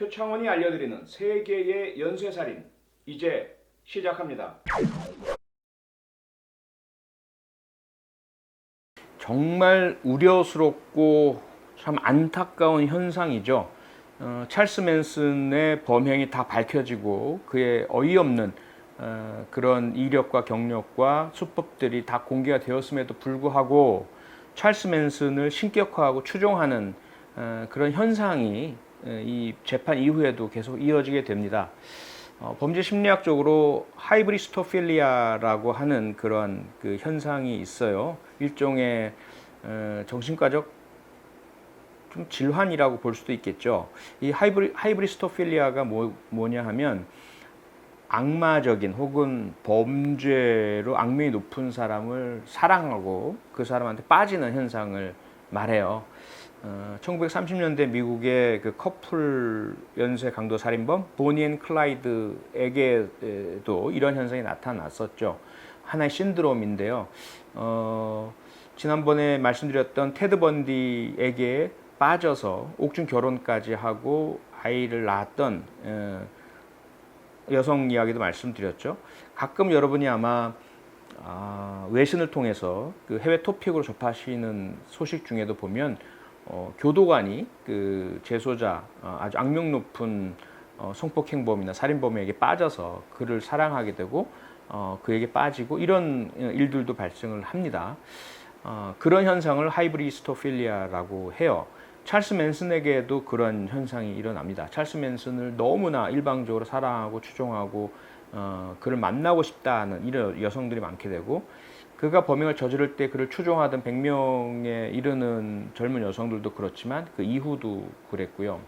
표창원이 알려드리는 세계의 연쇄살인 이제 시작합니다. 정말 우려스럽고 참 안타까운 현상이죠. 어, 찰스 맨슨의 범행이 다 밝혀지고 그의 어이없는 어, 그런 이력과 경력과 수법들이 다 공개가 되었음에도 불구하고 찰스 맨슨을 신격화하고 추종하는 어, 그런 현상이 어, 이 재판 이후에도 계속 이어지게 됩니다. 어, 범죄 심리학적으로 하이브리스토필리아라고 하는 그런 그 현상이 있어요. 일종의 어, 정신과적 좀 질환이라고 볼 수도 있겠죠. 이 하이브리, 하이브리스토필리아가 뭐, 뭐냐 하면 악마적인 혹은 범죄로 악명이 높은 사람을 사랑하고 그 사람한테 빠지는 현상을 말해요. 어, 1930년대 미국의 그 커플 연쇄 강도 살인범 보니 앤 클라이드에게도 이런 현상이 나타났었죠. 하나의 신드롬인데요. 어, 지난번에 말씀드렸던 테드 번디에게 빠져서 옥중 결혼까지 하고 아이를 낳았던 어, 여성 이야기도 말씀드렸죠. 가끔 여러분이 아마 아, 외신을 통해서 그 해외 토픽으로 접하시는 소식 중에도 보면 어, 교도관이 그 재소자 어, 아주 악명 높은 어, 성폭행범이나 살인범에게 빠져서 그를 사랑하게 되고 어, 그에게 빠지고 이런 일들도 발생을 합니다. 어, 그런 현상을 하이브리스토필리아라고 해요. 찰스 맨슨에게도 그런 현상이 일어납니다. 찰스 맨슨을 너무나 일방적으로 사랑하고 추종하고 어, 그를 만나고 싶다는 이런 여성들이 많게 되고 그가 범행을 저지를 때 그를 추종하던 100명에 이르는 젊은 여성들도 그렇지만 그 이후도 그랬고요.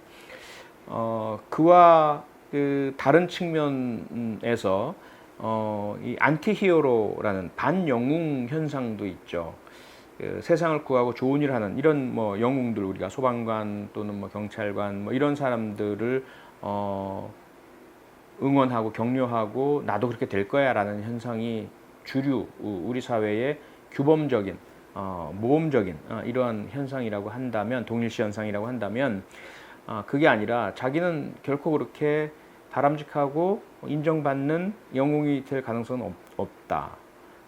어, 그와 그 다른 측면에서 어, 이 안티히어로라는 반영웅 현상도 있죠. 그 세상을 구하고 좋은 일을 하는 이런 뭐 영웅들 우리가 소방관 또는 뭐 경찰관 뭐 이런 사람들을 어, 응원하고 격려하고 나도 그렇게 될 거야라는 현상이 주류 우리 사회의 규범적인 어, 모범적인 어, 이러한 현상이라고 한다면 동일시 현상이라고 한다면 어, 그게 아니라 자기는 결코 그렇게 바람직하고 인정받는 영웅이 될 가능성은 없, 없다.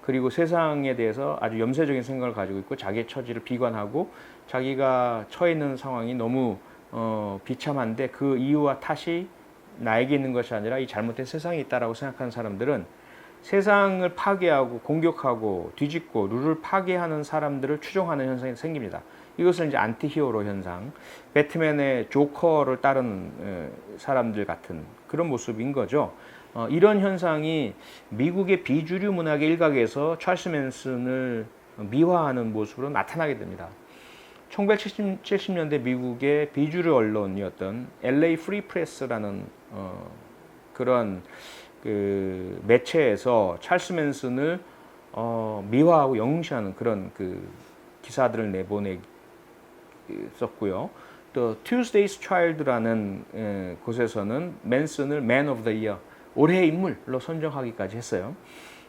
그리고 세상에 대해서 아주 염세적인 생각을 가지고 있고 자기의 처지를 비관하고 자기가 처해 있는 상황이 너무 어, 비참한데 그 이유와 탓이 나에게 있는 것이 아니라 이 잘못된 세상에 있다라고 생각하는 사람들은 세상을 파괴하고 공격하고 뒤집고 룰을 파괴하는 사람들을 추종하는 현상이 생깁니다. 이것은 이제 안티 히어로 현상, 배트맨의 조커를 따르는 사람들 같은 그런 모습인 거죠. 어, 이런 현상이 미국의 비주류 문학의 일각에서 찰스 맨슨을 미화하는 모습으로 나타나게 됩니다. 1970년대 미국의 비주류 언론이었던 LA 프리 프레스라는 어, 그런 그 매체에서 찰스 맨슨을 어, 미화하고 영웅시하는 그런 그 기사들을 내보냈었고요. 또 Tuesday's Child라는 에, 곳에서는 맨슨을 Man of the Year 올해의 인물로 선정하기까지 했어요.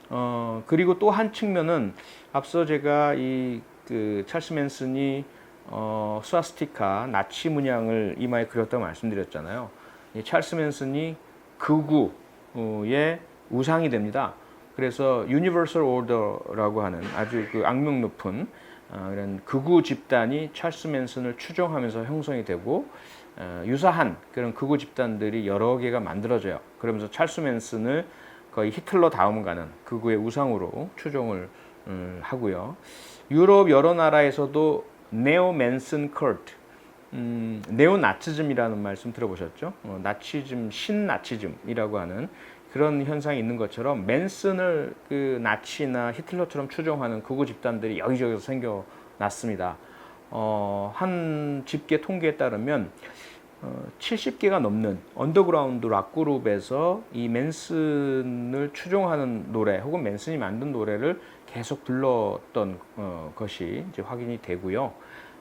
어, 그리고 또 한 측면은 앞서 제가 이 그 찰스 맨슨이 어, 스와스티카 나치 문양을 이마에 그렸다고 말씀드렸잖아요. 이 찰스 맨슨이 극우 의 우상이 됩니다. 그래서 유니버설 오더라고 하는 아주 그 악명 높은 어, 이런 극우 집단이 찰스 맨슨을 추종하면서 형성이 되고 어, 유사한 그런 극우 집단들이 여러 개가 만들어져요. 그러면서 찰스 맨슨을 거의 히틀러 다음 가는 극우의 우상으로 추종을 음, 하고요. 유럽 여러 나라에서도 네오 맨슨 컬트, 음, 네오 나치즘이라는 말씀 들어보셨죠? 어, 나치즘, 신나치즘이라고 하는 그런 현상이 있는 것처럼 맨슨을 그 나치나 히틀러처럼 추종하는 극우 집단들이 여기저기서 생겨났습니다. 어, 한 집계 통계에 따르면 어, 70개가 넘는 언더그라운드 락 그룹에서 이 맨슨을 추종하는 노래 혹은 맨슨이 만든 노래를 계속 불렀던 어, 것이 이제 확인이 되고요.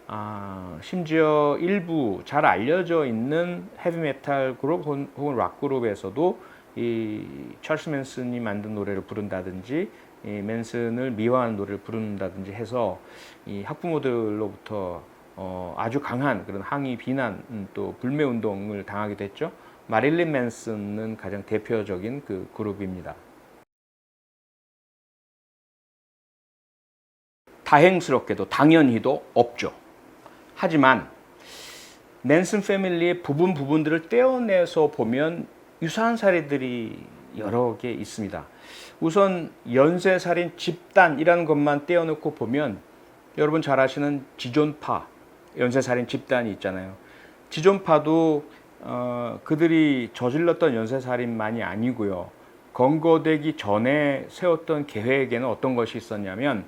아, 심지어 일부 잘 알려져 있는 헤비메탈 그룹 혹은 락 그룹에서도 이 찰스 맨슨이 만든 노래를 부른다든지 이 맨슨을 미화하는 노래를 부른다든지 해서 이 학부모들로부터 어, 아주 강한 그런 항의 비난 음, 또 불매 운동을 당하게 됐죠. 마릴린 맨슨은 가장 대표적인 그 그룹입니다. 다행스럽게도 당연히도 없죠. 하지만 맨슨 패밀리의 부분 부분들을 떼어내서 보면 유사한 사례들이 여러 개 있습니다. 우선 연쇄살인 집단이라는 것만 떼어놓고 보면 여러분 잘 아시는 지존파 연쇄살인 집단이 있잖아요. 지존파도 어, 그들이 저질렀던 연쇄살인만이 아니고요. 검거되기 전에 세웠던 계획에는 어떤 것이 있었냐면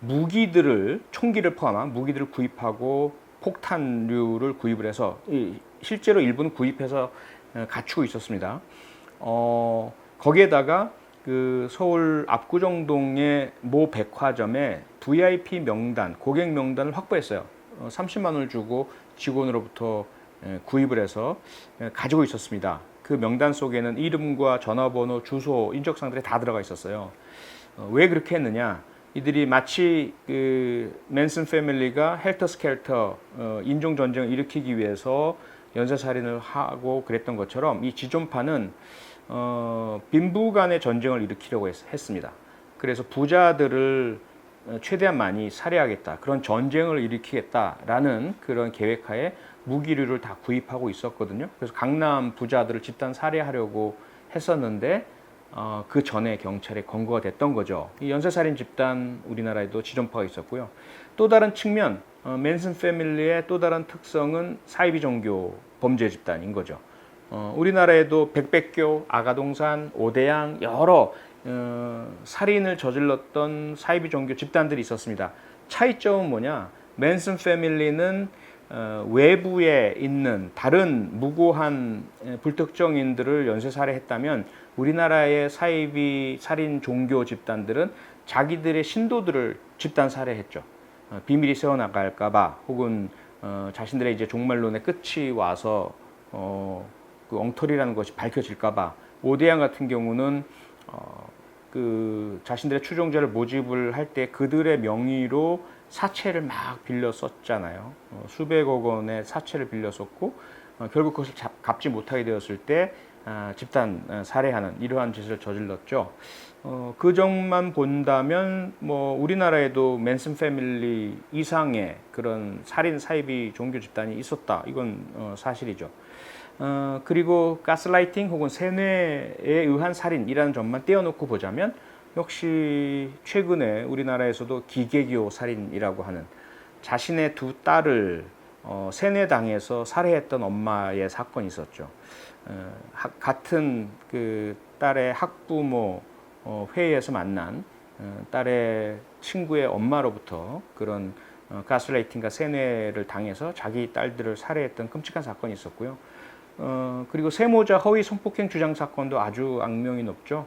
무기들을 총기를 포함한 무기들을 구입하고 폭탄류를 구입을 해서 이, 실제로 일부는 구입해서 어, 갖추고 있었습니다. 어, 거기에다가 그 서울 압구정동의 모 백화점에 VIP 명단, 고객 명단을 확보했어요. 어, 30만 원을 주고 직원으로부터 예, 구입을 해서 예, 가지고 있었습니다. 그 명단 속에는 이름과 전화번호, 주소, 인적사항들이 다 들어가 있었어요. 어, 왜 그렇게 했느냐? 이들이 마치 그 맨슨 패밀리가 헬터 스켈터 어, 인종 전쟁을 일으키기 위해서 연쇄 살인을 하고 그랬던 것처럼 이 지존파는 어, 빈부 간의 전쟁을 일으키려고 했, 했습니다. 그래서 부자들을 어, 최대한 많이 살해하겠다. 그런 전쟁을 일으키겠다라는 그런 계획하에 무기류를 다 구입하고 있었거든요. 그래서 강남 부자들을 집단 살해하려고 했었는데 어, 그 전에 경찰에 검거가 됐던 거죠. 이 연쇄살인 집단 우리나라에도 지존파가 있었고요. 또 다른 측면 어, 맨슨 패밀리의 또 다른 특성은 사이비 종교 범죄 집단인 거죠. 어, 우리나라에도 백백교, 아가동산, 오대양 여러 어, 살인을 저질렀던 사이비 종교 집단들이 있었습니다. 차이점은 뭐냐? 맨슨 패밀리는 어, 외부에 있는 다른 무고한 에, 불특정인들을 연쇄 살해했다면 우리나라의 사이비 살인 종교 집단들은 자기들의 신도들을 집단 살해했죠. 어, 비밀이 새어나갈까봐 혹은 어, 자신들의 이제 종말론의 끝이 와서 어, 그 엉터리라는 것이 밝혀질까봐 오대양 같은 경우는 어, 그 자신들의 추종자를 모집을 할 때 그들의 명의로 사채를 막 빌려 썼잖아요. 어, 수백억 원의 사채를 빌려 썼고 어, 결국 그것을 잡, 갚지 못하게 되었을 때 아, 집단 어, 살해하는 이러한 짓을 저질렀죠. 어, 그 점만 본다면 뭐 우리나라에도 맨슨 패밀리 이상의 그런 살인 사이비 종교 집단이 있었다. 이건 어, 사실이죠. 어, 그리고 가스라이팅 혹은 세뇌에 의한 살인이라는 점만 떼어놓고 보자면 역시 최근에 우리나라에서도 기계교 살인이라고 하는 자신의 두 딸을 어, 세뇌당해서 살해했던 엄마의 사건이 있었죠. 어, 하, 같은 그 딸의 학부모 어, 회의에서 만난 어, 딸의 친구의 엄마로부터 그런 어, 가스라이팅과 세뇌를 당해서 자기 딸들을 살해했던 끔찍한 사건이 있었고요. 어, 그리고 세모자 허위 성폭행 주장 사건도 아주 악명이 높죠.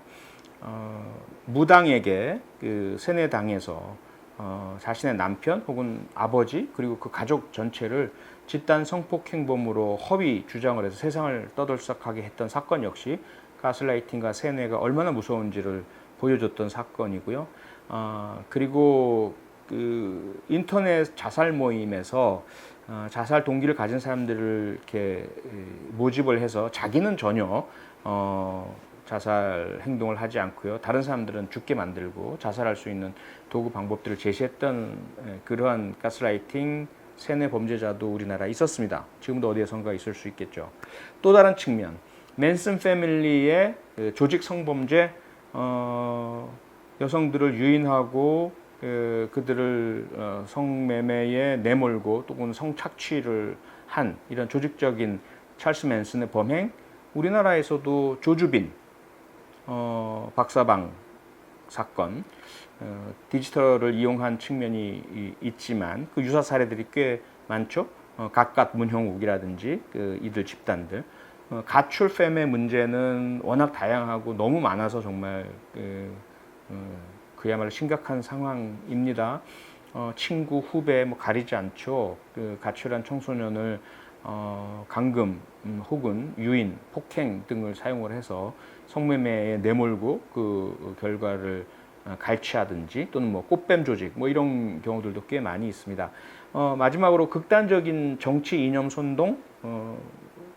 어, 무당에게 그 세뇌당해서 어, 자신의 남편 혹은 아버지 그리고 그 가족 전체를 집단 성폭행범으로 허위 주장을 해서 세상을 떠들썩하게 했던 사건 역시 가스라이팅과 세뇌가 얼마나 무서운지를 보여줬던 사건이고요. 어, 그리고 그 인터넷 자살 모임에서 어, 자살 동기를 가진 사람들을 이렇게 모집을 해서 자기는 전혀 어, 자살 행동을 하지 않고요. 다른 사람들은 죽게 만들고 자살할 수 있는 도구 방법들을 제시했던 에, 그러한 가스라이팅 세뇌 범죄자도 우리나라에 있었습니다. 지금도 어디에선가 있을 수 있겠죠. 또 다른 측면, 맨슨 패밀리의 그 조직 성범죄, 어, 여성들을 유인하고 그, 그들을 어, 성매매에 내몰고 또는 성착취를 한 이런 조직적인 찰스 맨슨의 범행, 우리나라에서도 조주빈, 어, 박사방 사건, 어, 디지털을 이용한 측면이 이, 있지만 그 유사 사례들이 꽤 많죠. 어, 각각 문형욱이라든지 그 이들 집단들. 어, 가출 팸의 문제는 워낙 다양하고 너무 많아서 정말 그, 어, 그야말로 심각한 상황입니다. 어, 친구, 후배 뭐 가리지 않죠. 그 가출한 청소년을 어, 감금 음, 혹은 유인, 폭행 등을 사용을 해서 성매매에 내몰고 그 결과를 어, 갈취하든지 또는 뭐 꽃뱀 조직 뭐 이런 경우들도 꽤 많이 있습니다. 어, 마지막으로 극단적인 정치 이념 선동 어,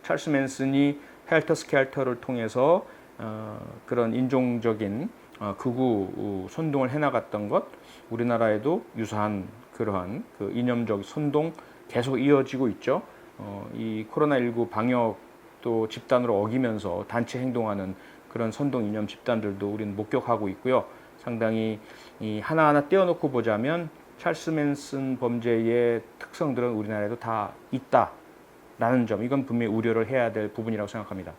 찰스 맨슨이 헬터 스켈터를 통해서 어, 그런 인종적인 어, 극우 어, 선동을 해나갔던 것 우리나라에도 유사한 그러한 그 이념적 선동 계속 이어지고 있죠. 어, 이 코로나19 방역 또 집단으로 어기면서 단체 행동하는 그런 선동 이념 집단들도 우리는 목격하고 있고요. 상당히 이 하나하나 떼어놓고 보자면 찰스 맨슨 범죄의 특성들은 우리나라에도 다 있다라는 점 이건 분명히 우려를 해야 될 부분이라고 생각합니다.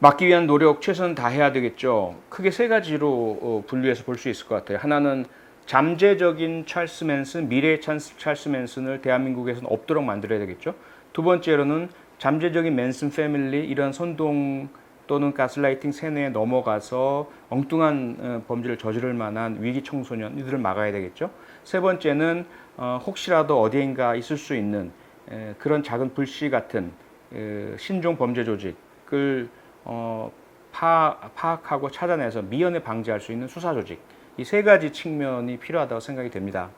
막기 위한 노력 최선을 다해야 되겠죠. 크게 세 가지로 어, 분류해서 볼 수 있을 것 같아요. 하나는 잠재적인 찰스 맨슨, 미래의 찰스, 맨슨을 대한민국에서는 없도록 만들어야 되겠죠. 두 번째로는 잠재적인 맨슨 패밀리 이런 선동 또는 가스라이팅 세뇌에 넘어가서 엉뚱한 어, 범죄를 저지를 만한 위기 청소년 이들을 막아야 되겠죠. 세 번째는 어, 혹시라도 어디인가 있을 수 있는 에, 그런 작은 불씨 같은 에, 신종 범죄 조직을 어, 파, 파악하고 찾아내서 미연에 방지할 수 있는 수사 조직 이 세 가지 측면이 필요하다고 생각이 됩니다.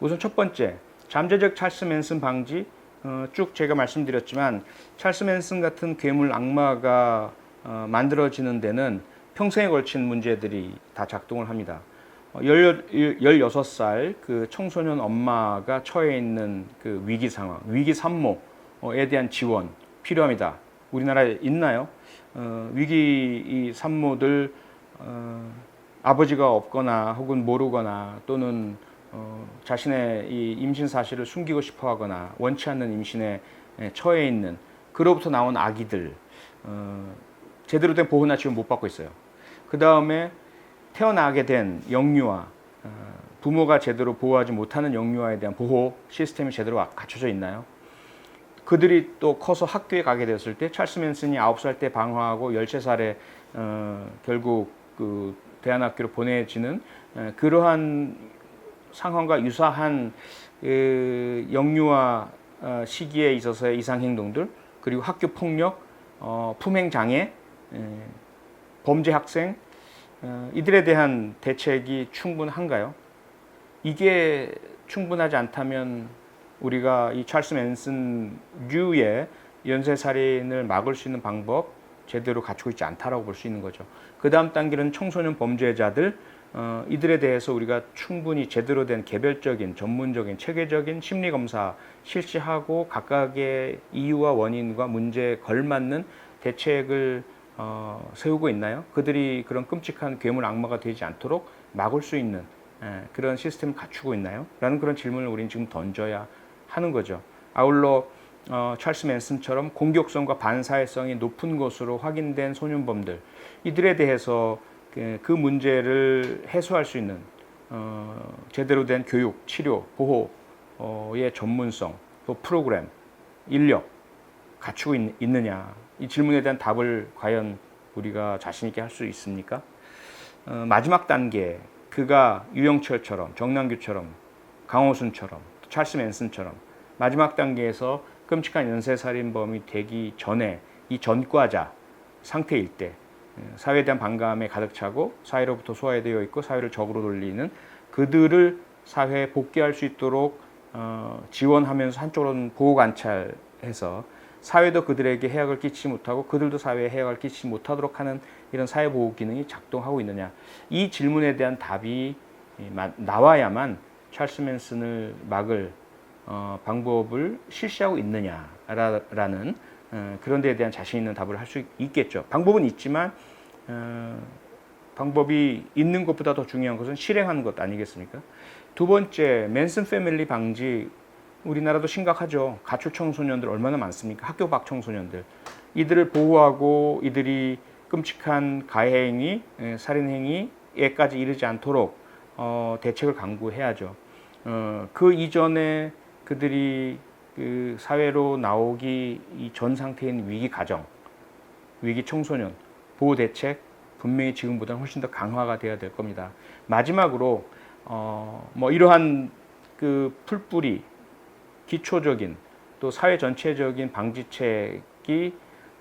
우선 첫 번째 잠재적 찰스 맨슨 방지 어, 쭉 제가 말씀드렸지만 찰스 맨슨 같은 괴물 악마가 어, 만들어지는 데는 평생에 걸친 문제들이 다 작동을 합니다. 어, 16살 그 청소년 엄마가 처해 있는 그 위기 상황, 위기 산모에 대한 지원 필요합니다. 우리나라에 있나요? 어, 위기 이 산모들 어, 아버지가 없거나 혹은 모르거나 또는 어, 자신의 이 임신 사실을 숨기고 싶어 하거나 원치 않는 임신에 에, 처해 있는 그로부터 나온 아기들 어, 제대로 된 보호나 지원 못 받고 있어요. 그 다음에 태어나게 된 영유아 어, 부모가 제대로 보호하지 못하는 영유아에 대한 보호 시스템이 제대로 갖춰져 있나요? 그들이 또 커서 학교에 가게 되었을 때 찰스 맨슨이 9살 때 방황하고 13살에 어, 결국 그 대안학교로 보내지는 에, 그러한 상황과 유사한 그 영유아 어, 시기에 있어서의 이상 행동들 그리고 학교 폭력, 어, 품행 장애, 에, 범죄 학생 어, 이들에 대한 대책이 충분한가요? 이게 충분하지 않다면 우리가 이 찰스 맨슨 류의 연쇄 살인을 막을 수 있는 방법 제대로 갖추고 있지 않다라고 볼 수 있는 거죠. 그 다음 단계는 청소년 범죄자들 어, 이들에 대해서 우리가 충분히 제대로 된 개별적인 전문적인 체계적인 심리 검사 실시하고 각각의 이유와 원인과 문제에 걸맞는 대책을 어, 세우고 있나요? 그들이 그런 끔찍한 괴물 악마가 되지 않도록 막을 수 있는 예, 그런 시스템을 갖추고 있나요? 라는 그런 질문을 우리는 지금 던져야 하는 거죠. 아울러 어, 찰스 맨슨처럼 공격성과 반사회성이 높은 것으로 확인된 소년범들. 이들에 대해서 그, 그 문제를 해소할 수 있는 어, 제대로 된 교육, 치료, 보호의 전문성, 또 프로그램, 인력 갖추고 있, 있느냐. 이 질문에 대한 답을 과연 우리가 자신 있게 할 수 있습니까? 어, 마지막 단계. 그가 유영철처럼 정남규처럼 강호순처럼 찰스 맨슨처럼 마지막 단계에서 끔찍한 연쇄살인범이 되기 전에 이 전과자 상태일 때 사회에 대한 반감에 가득 차고 사회로부터 소외되어 있고 사회를 적으로 돌리는 그들을 사회에 복귀할 수 있도록 어, 지원하면서 한쪽으로는 보호 관찰해서 사회도 그들에게 해악을 끼치지 못하고 그들도 사회에 해악을 끼치지 못하도록 하는 이런 사회 보호 기능이 작동하고 있느냐. 이 질문에 대한 답이 나와야만 찰스 맨슨을 막을 어, 방법을 실시하고 있느냐라는 어, 그런 데에 대한 자신 있는 답을 할 수 있겠죠. 방법은 있지만 어, 방법이 있는 것보다 더 중요한 것은 실행하는 것 아니겠습니까? 두 번째, 맨슨 패밀리 방지 우리나라도 심각하죠. 가출 청소년들 얼마나 많습니까? 학교 밖 청소년들 이들을 보호하고 이들이 끔찍한 가해 행위, 에, 살인 행위에까지 이르지 않도록 어, 대책을 강구해야죠. 어, 그 이전에 그들이 그 사회로 나오기 전 상태인 위기 가정, 위기 청소년 보호 대책 분명히 지금보다는 훨씬 더 강화가 돼야 될 겁니다. 마지막으로 어, 뭐 이러한 그 풀뿌리 기초적인 또 사회 전체적인 방지책이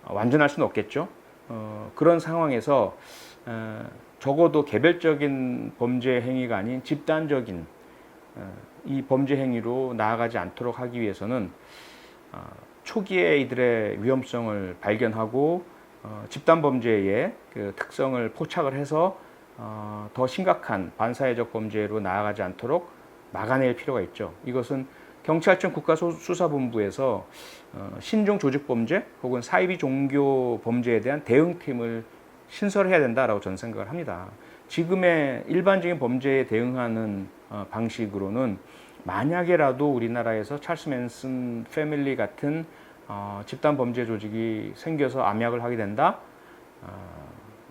완전할 수는 없겠죠. 어, 그런 상황에서 어, 적어도 개별적인 범죄 행위가 아닌 집단적인 어, 이 범죄 행위로 나아가지 않도록 하기 위해서는 어, 초기에 이들의 위험성을 발견하고 어, 집단 범죄의 그 특성을 포착을 해서 어, 더 심각한 반사회적 범죄로 나아가지 않도록 막아낼 필요가 있죠. 이것은 경찰청 국가수사본부에서 어, 신종 조직범죄 혹은 사이비 종교 범죄에 대한 대응팀을 신설해야 된다라고 저는 생각을 합니다. 지금의 일반적인 범죄에 대응하는 어, 방식으로는 만약에라도 우리나라에서 찰스 맨슨 패밀리 같은 어, 집단 범죄 조직이 생겨서 암약을 하게 된다. 어,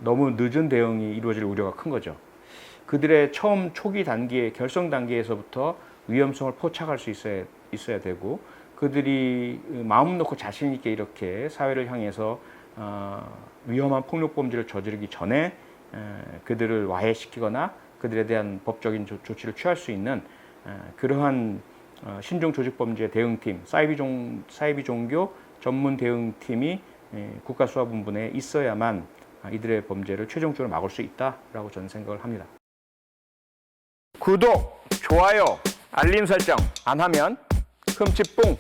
너무 늦은 대응이 이루어질 우려가 큰 거죠. 그들의 처음 초기 단계, 결성 단계에서부터 위험성을 포착할 수 있어야, 있어야 되고 그들이 마음 놓고 자신 있게 이렇게 사회를 향해서 어, 위험한 폭력 범죄를 저지르기 전에 에, 그들을 와해시키거나 그들에 대한 법적인 조, 조치를 취할 수 있는 에, 그러한 어, 신종 조직 범죄 대응팀, 사이비 종 사이비 종교 전문 대응팀이 에, 국가수사본부 내에 있어야만 아, 이들의 범죄를 최종적으로 막을 수 있다라고 저는 생각을 합니다. 구독, 좋아요, 알림 설정 안 하면 흠칫뿡